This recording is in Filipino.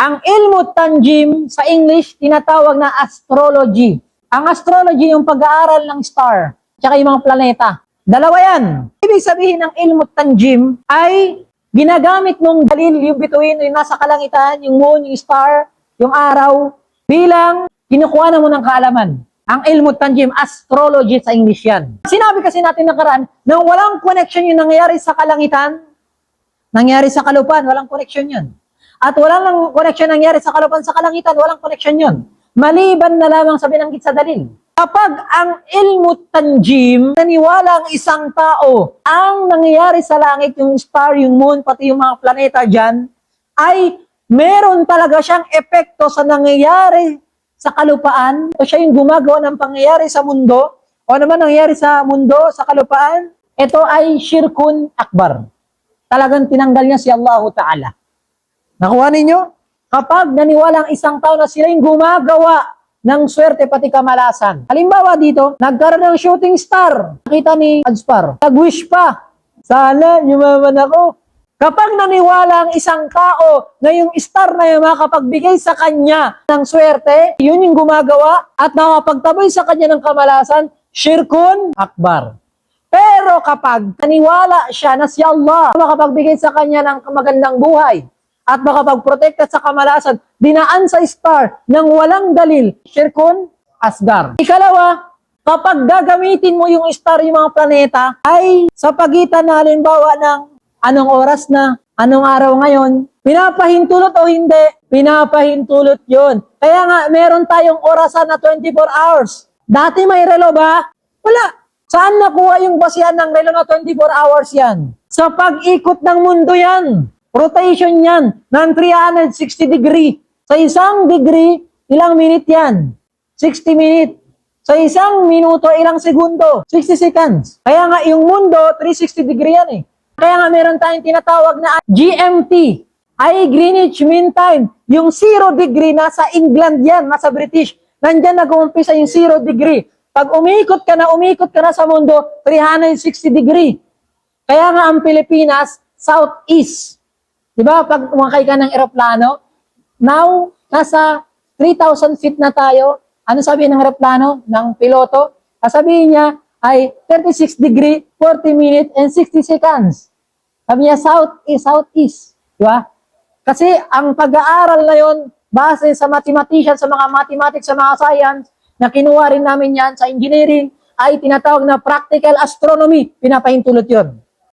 Ang ilmu tanjim sa English tinatawag na astrology. Ang astrology yung pag-aaral ng star, tsaka yung mga planeta. Dalawa yan. Ibig sabihin ng ilmu tanjim ay ginagamit mong dalil yung bituin, yung nasa kalangitan, yung moon, yung star, yung araw, bilang kinukuha na mo ng kaalaman. Ang ilmu tanjim, astrology sa English yan. Sinabi kasi natin nakaraan na walang connection yung nangyayari sa kalangitan, nangyari sa kalupaan, walang connection yun. At walang lang connection nangyari sa kalupaan sa kalangitan, walang connection yun. Maliban na lamang sa binanggit sa dalil. Kapag ang ilmu tanjim, naniwala ang isang tao, ang nangyayari sa langit, yung star, yung moon, pati yung mga planeta dyan, ay meron talaga siyang epekto sa nangyayari sa kalupaan. O siya yung gumagawa ng pangyayari sa mundo, o naman nangyayari sa mundo, sa kalupaan, ito ay shirkun akbar. Talagang tinanggal niya si Allah Ta'ala. Nakuha ninyo? Kapag naniwala ang isang tao na sila yung gumagawa ng swerte pati kamalasan. Halimbawa dito, nagkaroon ng shooting star. Nakita ni Adspar. Nag-wish pa. Sana yumaman ako. Kapag naniwala ang isang tao na yung star na yung makapagbigay sa kanya ng swerte, yun yung gumagawa at nakapagtaboy sa kanya ng kamalasan, shirkun akbar. Pero kapag naniwala siya na si Allah makapagbigay sa kanya ng magandang buhay at makapagprotekta sa kamalasan, dinaan sa star ng walang dalil, shirkun asgar. Ikalawa, kapag gagamitin mo yung star, yung mga planeta, ay sa pagitan na halimbawa ng anong oras na, anong araw ngayon, pinapahintulot o hindi, pinapahintulot yon. Kaya nga, meron tayong orasan na 24 hours. Dati may relo ba? Wala. Saan nakuha yung basihan ng relo na 24 hours yan? Sa pag-ikot ng mundo yan. Rotation yan ng 360 degree. Sa isang degree, ilang minute yan? 60 minute. Sa isang minuto, ilang segundo? 60 seconds. Kaya nga, yung mundo, 360 degree yan eh. Kaya nga, meron tayong tinatawag na GMT, ay Greenwich Mean Time. Yung 0 degree, nasa England yan, nasa British. Nandyan nag-uumpisa yung 0 degree. Pag umikot ka na, umikot ka na sa mundo, 360 degree. Kaya nga ang Pilipinas, southeast. Di ba? Pag umakay ka ng eroplano, now, nasa 3,000 feet na tayo. Ano sabi ng eroplano, ng piloto? Sasabihin niya ay 36 degree, 40 minutes, and 60 seconds. Sabi niya, south is southeast. Di ba? Kasi ang pag-aaral na yon base sa mathematician, sa mga mathematics, sa mga science, na kinuha rin namin yan sa engineering, ay tinatawag na practical astronomy. Pinapahintulot yon.